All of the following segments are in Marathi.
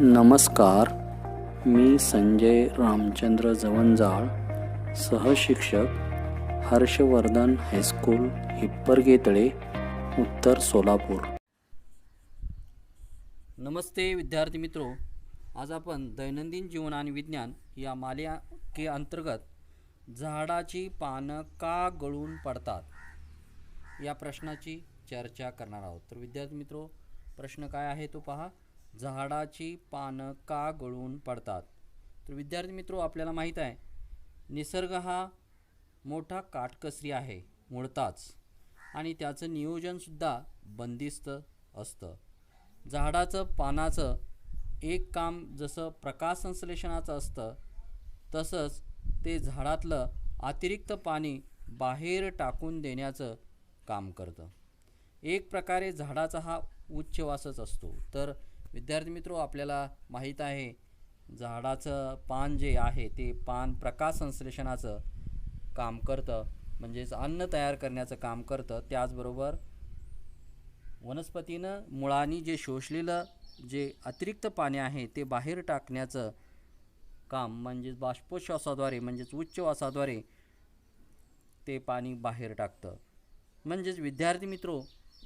नमस्कार. मी संजय रामचंद्र जवंजाळ सहशिक्षक हर्षवर्धन हायस्कूल हिप्परगेतळे उत्तर सोलापूर. नमस्ते विद्यार्थी मित्रो. आज आपण दैनंदिन जीवन आणि विज्ञान या मालिका के अंतर्गत झाडाची पानं का गळून पडतात या प्रश्नाची चर्चा करणार आहोत. तर विद्यार्थी मित्रो प्रश्न काय आहे तो पहा. झाडाची पानं का गळून पडतात? तर विद्यार्थी मित्रो आपल्याला माहीत आहे निसर्ग हा मोठा काटकसरी आहे मुळताच. आणि त्याचं नियोजनसुद्धा बंदिस्त असतं. झाडाचं पानाचं एक काम जसं प्रकाश संश्लेषणाचं असतं तसंच ते झाडातलं अतिरिक्त पाणी बाहेर टाकून देण्याचं काम करतं. एक प्रकारे झाडाचा हा उच्चवासच असतो. तर विद्यार्थी मित्रो आपल्याला माहीत आहे झाडाचं पान जे आहे ते पान प्रकाश संश्लेषणाचं काम करतं. म्हणजेच अन्न तयार करण्याचं काम करतं. त्याचबरोबर वनस्पतीनं मुळांनी जे शोषलेलं जे अतिरिक्त पाणी आहे ते बाहेर टाकण्याचं काम म्हणजेच बाष्पोश्वासाद्वारे म्हणजेच उच्चवासाद्वारे ते पाणी बाहेर टाकतं. म्हणजेच विद्यार्थी मित्रो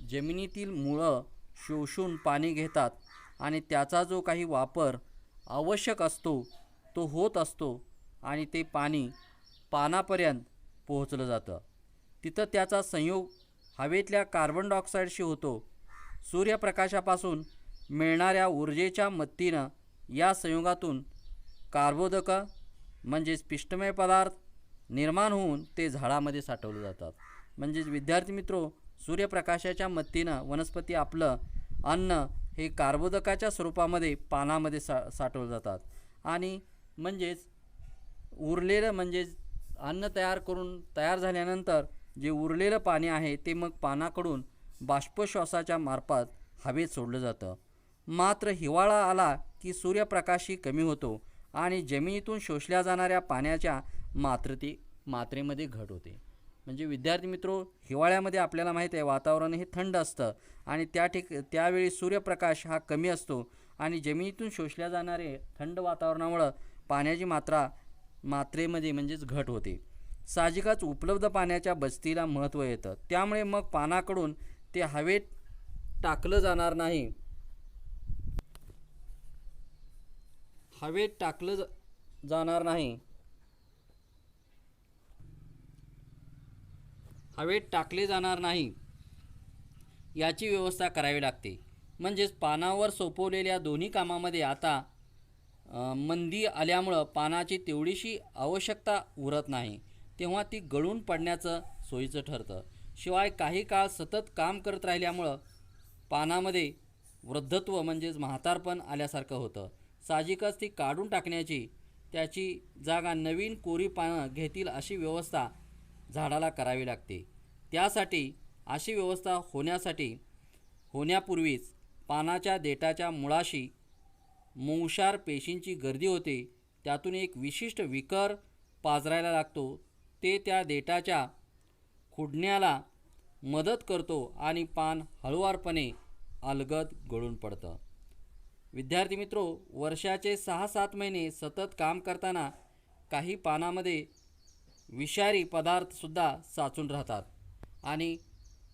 जमिनीतील मुळं शोषून पाणी घेतात. आणि त्याचा जो काही वापर आवश्यक असतो तो होत असतो आणि ते पाणी पानापर्यंत पोहोचलं जातं. तिथं त्याचा संयोग हवेतल्या कार्बन डायऑक्साईडशी होतो. सूर्यप्रकाशापासून मिळणाऱ्या ऊर्जेच्या मदतीनं या संयोगातून कार्बोदकं म्हणजेच पिष्टमय पदार्थ निर्माण होऊन ते झाडामध्ये साठवले जातात. म्हणजेच विद्यार्थी मित्रो सूर्यप्रकाशाच्या मदतीनं वनस्पती आपलं अन्न हे कार्बोदकाच्या स्वरूपामध्ये पानामध्ये सा साठवलं जातात. आणि म्हणजेच उरलेलं म्हणजेच अन्न तयार करून तयार झाल्यानंतर जे उरलेलं पाणी आहे ते मग पानाकडून बाष्पश्वासाच्या मार्फत हवेत सोडलं जातं. मात्र हिवाळा आला की सूर्यप्रकाशही कमी होतो आणि जमिनीतून शोषल्या जाणाऱ्या पाण्याच्या मात्रते मात्रेमध्ये घट होते. म्हणजे विद्यार्थी मित्रो हिवाळ्यामध्ये आपल्याला माहीत आहे वातावरण हे थंड असतं. आणि त्या ठिक त्यावेळी सूर्यप्रकाश हा कमी असतो. आणि जमिनीतून शोषल्या जाणारे थंड वातावरणामुळं पाण्याची मात्रा मात्रेमध्ये म्हणजेच घट होते. साहजिकच उपलब्ध पाण्याच्या बचतीला महत्त्व येतं. त्यामुळे मग पानाकडून ते हवेत टाकलं जाणार नाही. हवेत टाकलं जाणार नाही. हवेत टाकले जाणार नाही. याची व्यवस्था करावी लागते. म्हणजेच पानावर सोपवलेल्या दोन्ही कामामध्ये आता मंदी आल्यामुळं पानाची तेवढीशी आवश्यकता उरत नाही. तेव्हा ती गळून पडण्याचं सोयीचं ठरतं. शिवाय काही काळ सतत काम करत राहिल्यामुळं पानामध्ये वृद्धत्व म्हणजेच म्हातारपण आल्यासारखं होतं. साहजिकच ती काढून टाकण्याची त्याची जागा नवीन कोरी पानं घेतील अशी व्यवस्था झाडाला करावी लागते. त्यासाठी अशी व्यवस्था होण्यासाठी होण्यापूर्वीच पानाच्या देठाच्या मुळाशी मोंशार पेशींची गर्दी होते. त्यातून एक विशिष्ट विकर पाजरायला लागतो. ते त्या देठाच्या खुडण्याला मदत करतो आणि पान हळुवारपणे अलगद गळून पडतं. विद्यार्थी मित्रो वर्षाचे सहा सात महिने सतत काम करताना काही पानामध्ये विषारी पदार्थसुद्धा साचून राहतात. आणि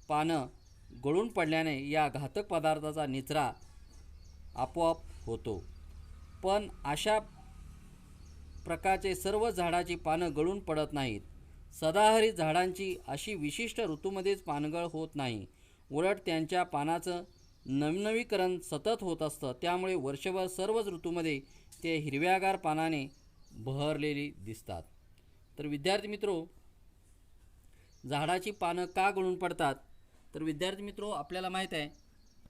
पानं गळून पडल्याने या घातक पदार्थाचा निचरा आपोआप होतो. पण अशा प्रकारचे सर्व झाडाची पानं गळून पडत नाहीत. सदाहरित झाडांची अशी विशिष्ट ऋतूमध्येच पानगळ होत नाही. उलट त्यांच्या पानाचं नवनवीकरण सतत होत असतं. त्यामुळे वर्षभर सर्वच ऋतूमध्ये ते हिरव्यागार पानाने बहरलेली दिसतात. तर विद्यार्थी मित्रो झाडाची पानं का गळून पडतात? तर विद्यार्थी मित्रो आपल्याला माहीत आहे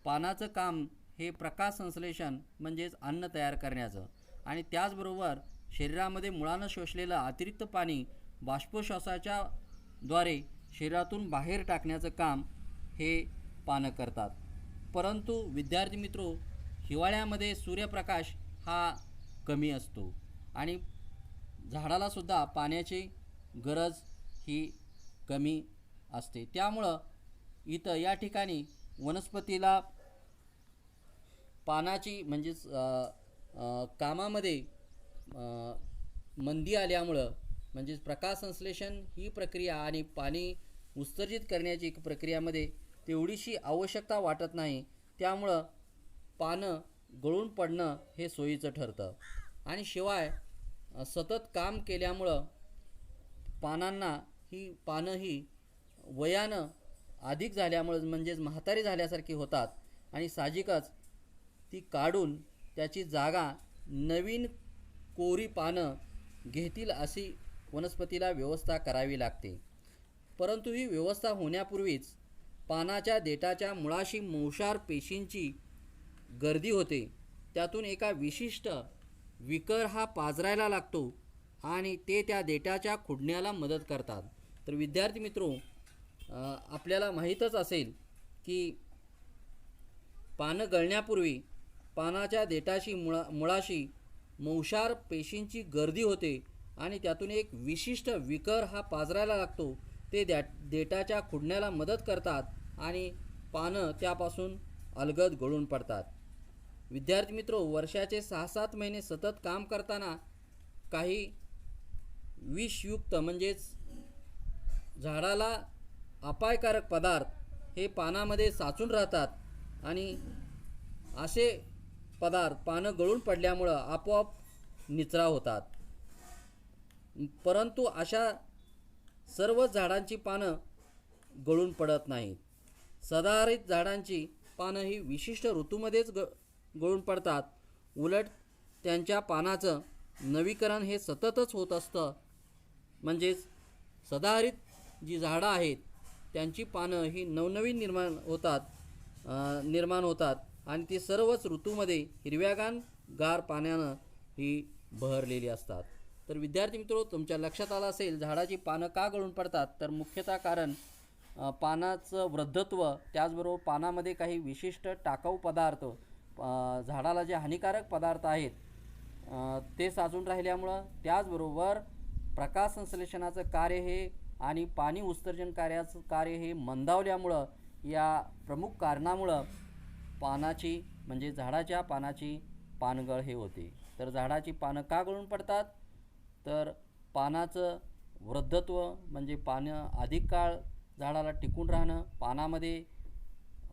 पानाचं काम हे प्रकाश संश्लेषण म्हणजेच अन्न तयार करण्याचं. आणि त्याचबरोबर शरीरामध्ये मुळानं शोषलेलं अतिरिक्त पाणी बाष्पोश्वासाच्या द्वारे शरीरातून बाहेर टाकण्याचं काम हे पानं करतात. परंतु विद्यार्थी मित्रो हिवाळ्यामध्ये सूर्यप्रकाश हा कमी असतो. आणि झाडालासुद्धा पाण्याची गरज ही कमी असते. त्यामुळं इथं या ठिकाणी वनस्पतीला पानाची म्हणजेच कामामध्ये मंदी आल्यामुळं म्हणजेच प्रकाश संश्लेषण ही प्रक्रिया आणि पाणी उत्सर्जित करण्याची प्रक्रियामध्ये तेवढीशी आवश्यकता वाटत नाही. त्यामुळं पानं गळून पडणं हे सोयीचं ठरतं. आणि शिवाय सतत काम केल्यामुळं पानांना ही पानं ही वयानं अधिक झाल्यामुळं म्हणजेच म्हातारी झाल्यासारखी होतात आणि साहजिकच ती काढून त्याची जागा नवीन कोरी पानं घेतील अशी वनस्पतीला व्यवस्था करावी लागते. परंतु ही व्यवस्था होण्यापूर्वीच पानाच्या देठाच्या मुळाशी मौशार पेशींची गर्दी होते. त्यातून एका विशिष्ट विकर हा पाजरायला लागतो आणि ते त्या देटाच्या खुडण्याला मदत करतात. तर विद्यार्थी मित्रो आपल्याला माहीतच असेल की पानं गळण्यापूर्वी पानाच्या देटाशी मुळा मुळाशी मौशार पेशींची गर्दी होते आणि त्यातून एक विशिष्ट विकर हा पाजरायला लागतो. ते द्या देटाच्या खुडण्याला मदत करतात आणि पानं त्यापासून अलगद गळून पडतात. विद्यार्थी मित्रो वर्षाचे सहा सात महिने सतत काम करताना काही विषयुक्त म्हणजेच झाडाला अपायकारक पदार्थ हे पानामध्ये साचून राहतात आणि असे पदार्थ पानं गळून पडल्यामुळं आपोआप निचरा होतात. परंतु अशा सर्व झाडांची पानं गळून पडत नाहीत. सदाहरित झाडांची पानं ही विशिष्ट ऋतूमध्येच ग गळून पडतात. उलट त्यांच्या पानाचं नवीकरण हे सततच होत असतं. म्हणजेच सदाहरित जी झाडं आहेत त्यांची पानं ही नवनवीन निर्माण होतात निर्माण होतात आणि ती सर्वच ऋतूमध्ये हिरव्यागान गार पाण्यानं ही बहरलेली असतात. तर विद्यार्थी मित्रो तुमच्या लक्षात आलं असेल झाडाची पानं का गळून पडतात? तर मुख्यतः कारण पानाचं वृद्धत्व त्याचबरोबर पानामध्ये काही विशिष्ट टाकाऊ पदार्थ झाडाला जे हानिकारक पदार्थ आहेत ते साचून राहिल्यामुळं त्याचबरोबर प्रकाश संश्लेषणाचं कार्य हे आणि पाणी उत्सर्जन कार्याचं कार्य हे मंदावल्यामुळं या प्रमुख कारणामुळं पानाची म्हणजे झाडाच्या पानाची पानगळ हे होते. तर झाडाची पानं का गळून पडतात? तर पानाचं वृद्धत्व म्हणजे पानं अधिक काळ झाडाला टिकून राहणं पानामध्ये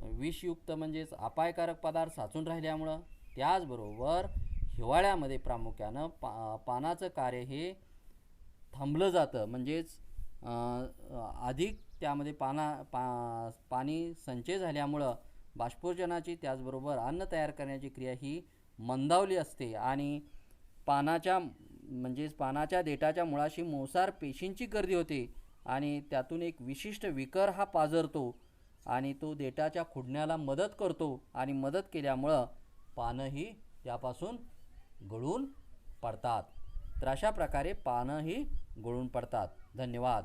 विषयुक्त म्हणजेच अपायकारक पदार्थ साचून राहिल्यामुळं त्याचबरोबर हिवाळ्यामध्ये प्रामुख्यानं पा पानाचं कार्य हे थांबलं जातं. म्हणजेच अधिक त्यामध्ये पाना पा पाणी संचय झाल्यामुळं बाष्पोर्जनाची त्याचबरोबर अन्न तयार करण्याची क्रिया ही मंदावली असते आणि पानाच्या म्हणजेच पानाच्या देठाच्या मुळाशी मोसार पेशींची गर्दी होते आणि त्यातून एक विशिष्ट विकर हा पाझरतो आणि तो देठाच्या खुडण्याला मदत करतो आणि मदत केल्यामुळं पानंही त्यापासून गळून पडतात. तर अशा प्रकारे पानंही गळून पडतात. धन्यवाद.